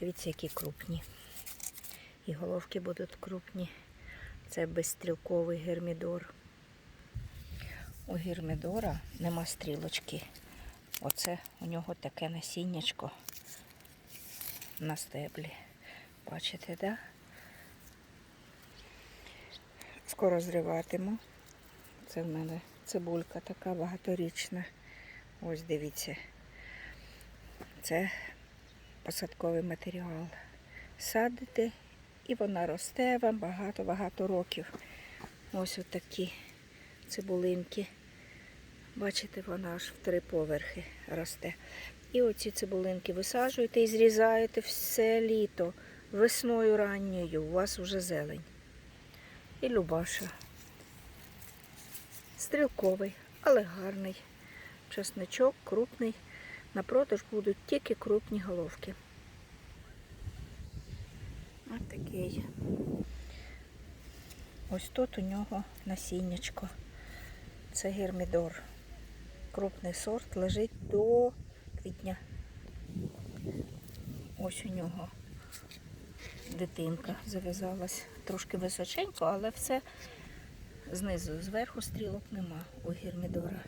Дивіться, які крупні. І головки будуть крупні. Це безстрілковий гермідор. У гермідора нема стрілочки. Оце у нього таке насіннячко на стеблі. Бачите, так? Да? Скоро зриватиму. Це в мене цибулька така багаторічна. Ось дивіться. Це посадковий матеріал. Садите і вона росте вам багато-багато років. Ось отакі цибулинки. Бачите, вона аж в три поверхи росте. І оці цибулинки висаджуєте і зрізаєте все літо. Весною ранньою у вас вже зелень. І Любаша. Стрілковий, але гарний. Чесничок крупний. На продаж будуть тільки крупні головки. Ось такий. Ось тут у нього насіннячко. Це гермідор. Крупний сорт лежить до квітня. Ось у нього дитинка зав'язалась. Трошки височенько, але все знизу, зверху стрілок нема у гермідора.